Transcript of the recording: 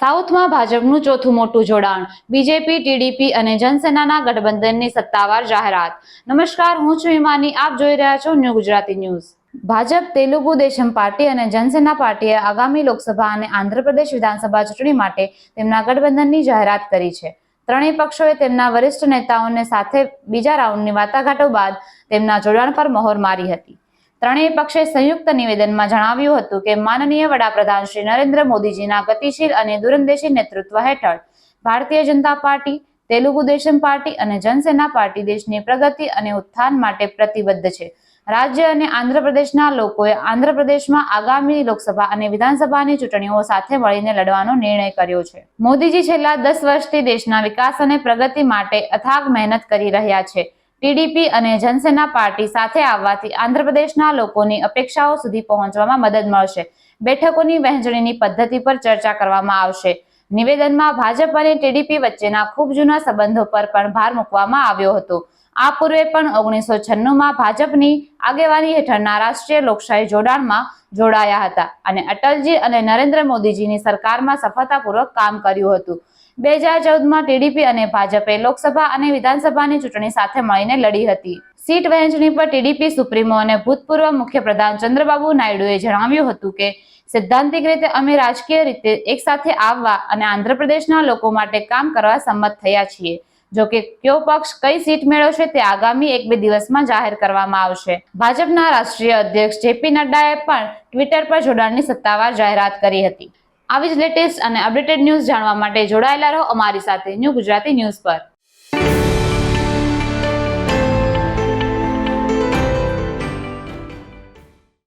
સાઉથમાં ભાજપનું ચોથું મોટું જોડાણ. બીજેપી, ટીડીપી અને જનસેનાના ગઠબંધનની સત્તાવાર જાહેરાત. નમસ્કાર, હું છું હિમાની. આપ જોઈ રહ્યા છો new Gujarati news. Bhajap, Telugu Desam party અને જનસેના પાર્ટીએ આગામી લોકસભા અને આંધ્રપ્રદેશ વિધાનસભા ચૂંટણી માટે તેમના ગઠબંધનની જાહેરાત કરી છે. ત્રણેય પક્ષોએ તેમના વરિષ્ઠ નેતાઓને સાથે બીજા રાઉન્ડની વાટાઘાટો બાદ તેમના જોડાણ પર મહોર મારી હતી. ત્રણેય પક્ષે સંયુક્ત નિવેદનમાં જણાવ્યું હતું કે માનનીય વડાપ્રધાન શ્રી નરેન્દ્ર મોદીજીના ગતિશીલ અને દૂરંદેશી નેતૃત્વ હેઠળ ભારતીય જનતા પાર્ટી, તેલુગુ દેશમ પાર્ટી અને જનસેના પાર્ટી દેશની પ્રગતિ અને ઉત્થાન માટે પ્રતિબદ્ધ છે. રાજ્ય અને આંધ્રપ્રદેશના લોકોએ આંધ્રપ્રદેશમાં આગામી લોકસભા અને વિધાનસભાની ચૂંટણીઓ સાથે મળીને લડવાનો નિર્ણય કર્યો છે. મોદીજી છેલ્લા દસ વર્ષથી દેશના વિકાસ અને પ્રગતિ માટે અથાગ મહેનત કરી રહ્યા છે. ટીડીપી અને જનસેના પાર્ટી સાથે આવવાથી આંધ્રપ્રદેશના લોકોની અપેક્ષાઓ સુધી પહોંચવામાં મદદ મળશે. બેઠકોની વહેંચણીની પદ્ધતિ પર ચર્ચા કરવામાં આવશે. નિવેદનમાં ભાજપ અને ટીડીપી વચ્ચેના ખૂબ જૂના સંબંધો પર પણ ભાર મૂકવામાં આવ્યો હતો. આ પૂર્વે પણ ઓગણીસો છન્નુંમાં ભાજપની આગેવાની હેઠળના રાષ્ટ્રીય લોકશાહી જોડાણમાં જોડાયા હતા અને અટલજી અને નરેન્દ્ર મોદીજીની સરકારમાં સફળતાપૂર્વક કામ કર્યું હતું. બે હજાર ચૌદમાં ટીડીપી અને ભાજપે લોકસભા અને વિધાનસભાની ચૂંટણી સાથે મળીને લડી હતી. સીટ વહેંચણી પર ટીડીપી સુપ્રીમો અને ભૂતપૂર્વ મુખ્યપ્રધાન ચંદ્રબાબુ નાયડુએ જણાવ્યું હતું કે સૈદ્ધાંતિક રીતે અમે રાજકીય રીતે એકસાથે આવવા અને આંધ્રપ્રદેશના લોકો માટે કામ કરવા સંમત થયા છીએ. જો કે કયો પક્ષ કઈ સીટ મેળવશે તે આગામી એક બે દિવસમાં જાહેર કરવામાં આવશે. ભાજપના રાષ્ટ્રીય અધ્યક્ષ જેપી નડ્ડાએ પણ ટ્વિટર પર જોડાણની સત્તાવાર જાહેરાત કરી હતી. આવી જ લેટેસ્ટ અને અપડેટેડ ન્યૂઝ જાણવા માટે જોડાયેલા રહો અમારી સાથે ન્યૂ ગુજરાતી ન્યૂઝ પર.